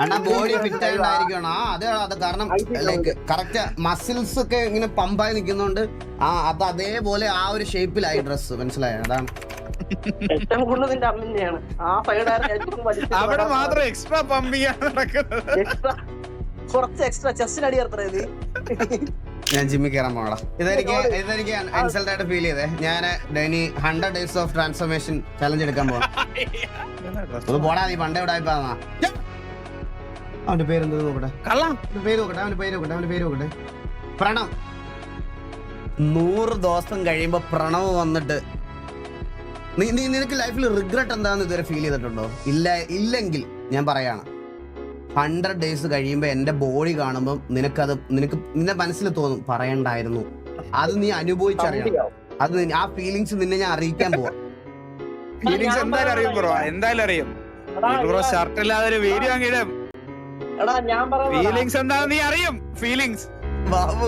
അണ്ണാ body fit ആയിട്ടായിരിക്കണം ആ അതെ അത് കാരണം ലൈക്ക്. കറക്റ്റ് മസിൽസ് ഒക്കെ ഇങ്ങനെ പമ്പായി നിൽക്കുന്നോണ്ട് ആ അത് അതേപോലെ ആ ഒരു ഷേപ്പിലായി ഡ്രസ് മനസ്സിലായോ? അതാണ്. ഏറ്റവും കൂടുതൽ നിന്റെ ആ അവിടെ മാത്രം എക്സ്ട്രാ പമ്പ് നടക്കുന്നത്. എക്സ്ട്രാ കുറച്ച് എക്സ്ട്രാ ചെസ്റ്റിന് അടി ഞാൻ ജിമ്മി കയറാൻ പോകണം ഇതെനിക്ക് ഇതെനിക്ക് ഇൻസൾട്ട് ആയിട്ട് ഫീൽ ചെയ്തേ. ഞാൻ deny hundred days of transformation challenge എടുക്കാൻ പോകാം ഒന്ന് പോടാ നീ പണ്ടേ ഇവിടെ ആയിപ്പാന്നാ അവന്റെ പേരെന്ത് നോക്കട്ടെ? കള്ള അവന്റെ പേര് നോക്കട്ടെ അവന്റെ പേര് നോക്കട്ടെ അവന്റെ പേര് നോക്കട്ടെ. പ്രണവ്. നൂറ് ദിവസം കഴിയുമ്പോ പ്രണവ് വന്നിട്ട് നീ നീ നിനക്ക് ലൈഫിൽ റിഗ്രറ്റ് എന്താന്ന് ഇതുവരെ ഫീൽ ചെയ്തിട്ടുണ്ടോ? ഇല്ല ഇല്ലെങ്കിൽ ഞാൻ പറയാണ്. ഹൺഡ്രഡ് ഡേയ്സ് കഴിയുമ്പോൾ എന്റെ ബോഡി കാണുമ്പോൾ നിനക്കത് നിനക്ക് നിന്റെ മനസ്സിൽ തോന്നും പറയണ്ടായിരുന്നു. അത് നീ അനുഭവിച്ചറിയണം. അത് ആ ഫീലിങ്സ് നിന്നെ ഞാൻ അറിയിക്കാൻ പോവാ. ഫീലിങ്സ് എന്തായാലും അറിയും ബ്രോ. എന്തായാലും അറിയും. ബ്രോ ഷർട്ട് ഇല്ലാതെ ഒരു വീഡിയോ അങ്ങിടും എടാ ഞാൻ പറയാം ഫീലിങ്സ് എന്താണെന്ന് നീ അറിയും. ഫീലിങ്സ് ബാബു.